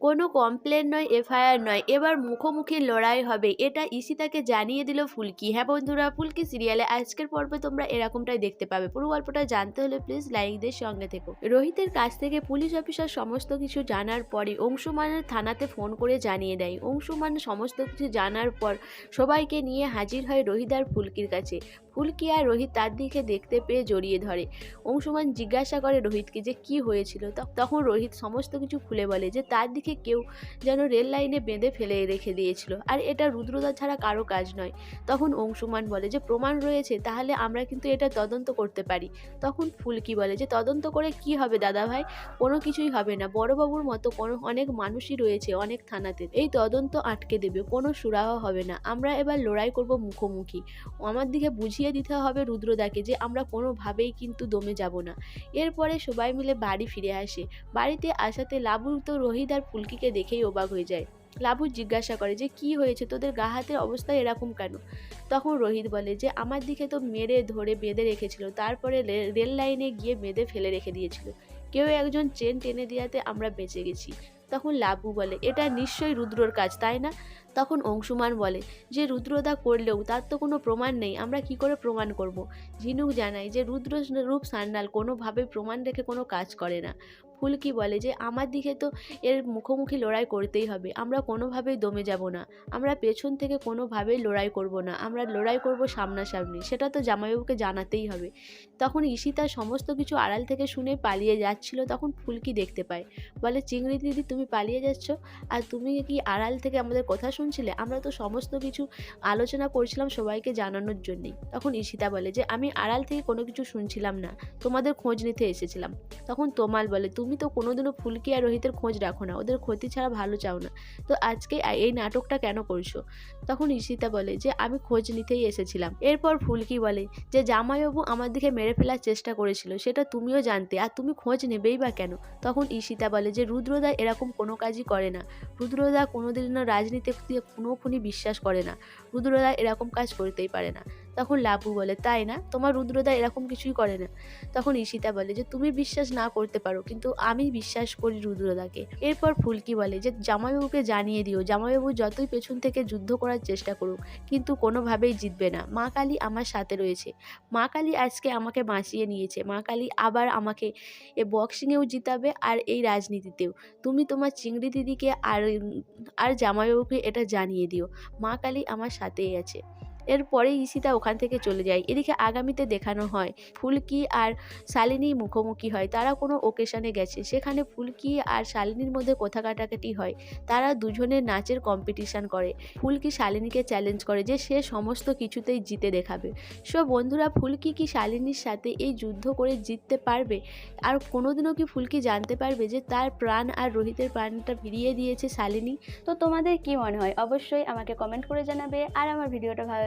কোনো কমপ্লেন নয় এফআইআর নয়। এবার মুখোমুখি লড়াই হবে। এটা ঈশিতাকে জানিয়ে দিল ফুলকি। হ্যাঁ বন্ধুরা, ফুলকি সিরিয়ালে আজকের পর্বে তোমরা এরকমটাই দেখতে পাবে। পুরো গল্পটা জানতে হলে প্লিজ লাইকদের সঙ্গে থেকো। রোহিতের কাছ থেকে পুলিশ অফিসার সমস্ত কিছু জানার পরে অংশুমানের থানাতে ফোন করে জানিয়ে দেয়। অংশুমান সমস্ত কিছু জানার পর সবাইকে নিয়ে হাজির হয় রোহিত আর ফুলকির কাছে। ফুলকি আর রোহিত তার দিকে দেখতে পেয়ে জড়িয়ে ধরে। অংশুমান জিজ্ঞাসা করে রোহিতকে যে কি হয়েছিল? তখন রোহিত সমস্ত কিছু খুলে বলে যে তার দিকে কেউ যেন রেল লাইনে বেঁধে ফেলে রেখে দিয়েছিল। আর এটা রুদ্রদা ছাড়া কারও কাজ নয়। তখন অংশুমান বলে যে, প্রমাণ রয়েছে, তাহলে আমরা কিন্তু এটা তদন্ত করতে পারি। তখন ফুলকি বলে যে, তদন্ত করে কি হবে দাদা ভাই কোনো কিছুই হবে না। বড়বাবুর মতো কোনো, অনেক মানুষই রয়েছে অনেক থানাতে। এই তদন্ত আটকে দেবে, কোনো সুরাহ হবে না। আমরা এবার লড়াই করব মুখোমুখি। আমার দিকে বুঝিয়ে দিতে হবে রুদ্রদাকে যে আমরা কোনোভাবেই কিন্তু দমে যাব না। এরপরে সবাই মিলে বাড়ি ফিরে আসে। বাড়িতে আসাতে লাবু তো রোহিত আর ফুলকিকে দেখেই অবাক হয়ে যায়। লাবু জিজ্ঞাসা করে যে, কি হয়েছে? তোদের গা হাতের অবস্থা এরকম কেন? তখন রোহিত বলে যে, আমার দিকে তো মেরে ধরে বেঁধে রেখেছিল। তারপরে রেল লাইনে গিয়ে বেঁধে ফেলে রেখে দিয়েছিল। কেউ একজন চেন টেনে দেওয়াতে আমরা বেঁচে গেছি। তখন লাবু বলে, এটা নিশ্চয়ই রুদ্রর কাজ, তাই না? তখন অংশুমান বলে, যে রুদ্রদা করলেও তার তো কোনো প্রমাণ নেই, আমরা কি করে প্রমাণ করব? ঝিনুক জানায় যে রুদ্র রূপ সান্যাল কোনোভাবে প্রমাণ রেখে কোনো কাজ করে না। ফুলকি বলে যে আমার দিকে তো এর মুখোমুখি লড়াই করতেই হবে। আমরা কোনোভাবেই দমে যাব না। আমরা পেছন থেকে কোনোভাবেই লড়াই করব না। আমরা লড়াই করব সামনাসামনি। সেটা তো জামাইবাবুকে জানাতেই হবে। তখন ঈশিতা সমস্ত কিছু আড়াল থেকে শুনে পালিয়ে যাচ্ছিল। তখন ফুলকি দেখতে পায়। বলে, চিংড়ি দিদি, তুমি পালিয়ে যাচ্ছ? আর তুমি কি আড়াল থেকে আমাদের কথা শুনছিলে? আমরা তো সমস্ত কিছু আলোচনা করছিলাম সবাইকে জানানোর জন্যই। তখন ঈশিতা বলে, যে আমি আড়াল থেকে কোনো কিছু শুনছিলাম না। তোমাদের খোঁজ নিতে এসেছিলাম। তখন তোমাল বলে, তুমি তো কোনোদিনও ফুলকি আর রোহিতের খোঁজ রাখো না, ওদের ক্ষতি ছাড়া ভালো চাও না। তো আজকে এই নাটকটা কেন করছ? তখন ঈশিতা বলে যে, আমি খোঁজ নিতেই এসেছিলাম। এরপর ফুলকি বলে যে, জামাইবাবু আমার দিকে মেরে ফেলার চেষ্টা করেছিল, সেটা তুমিও জানতে, আর তুমি খোঁজ নেবেই বা কেন? তখন ঈশিতা বলে যে, রুদ্রদা এরকম কোনো কাজই করে না। রুদ্রদা কোনোদিনও রাজনীতিতে কোনো খুনি বিশ্বাস করে না। রুদ্রদা এরকম কাজ করতেই পারে না। তখন লাবু বলে, তাই না? তোমার রুদ্রদা এরকম কিছুই করে না। তখন ঈশিতা বলে, যে তুমি বিশ্বাস না করতে পারো, কিন্তু আমি বিশ্বাস করি রুদ্রদাকে। এরপর ফুলকি বলে, যে জামাইবাবুকে জানিয়ে দিও, জামাইবাবু যতই পেছন থেকে যুদ্ধ করার চেষ্টা করুক, কিন্তু কোনোভাবেই জিতবে না। মা কালী আমার সাথে রয়েছে। মা কালী আজকে আমাকে বাঁচিয়ে নিয়েছে। মা কালী আবার আমাকে এ বক্সিংয়েও জিতাবে আর এই রাজনীতিতেও। তুমি তোমার চিংড়ি দিদিকে আর আর জামাইবাবুকে এটা জানিয়ে দিও। মা কালী আমার সাথেই আছে। এরপরে ঈশিতা ওখান থেকে চলে যায়। এদিকে আগামীতে দেখানো হয় ফুলকি আর শালিনী মুখোমুখি হয়। তারা কোনো ওকেশনে গেছে। সেখানে ফুলকি আর শালিনীর মধ্যে কথা কাটাকাটি হয়। তারা দুজনে নাচের কম্পিটিশান করে। ফুলকি শালিনীকে চ্যালেঞ্জ করে যে সে সমস্ত কিছুতেই জিতে দেখাবে। সো বন্ধুরা, ফুলকি কি শালিনীর সাথে এই যুদ্ধ করে জিততে পারবে? আর কোনোদিনও কি ফুলকি জানতে পারবে যে তার প্রাণ আর রোহিতের প্রাণটা ফিরিয়ে দিয়েছে শালিনী? তো তোমাদের কি মনে হয়? অবশ্যই আমাকে কমেন্ট করে জানাবে। আর আমার ভিডিওটা ভালো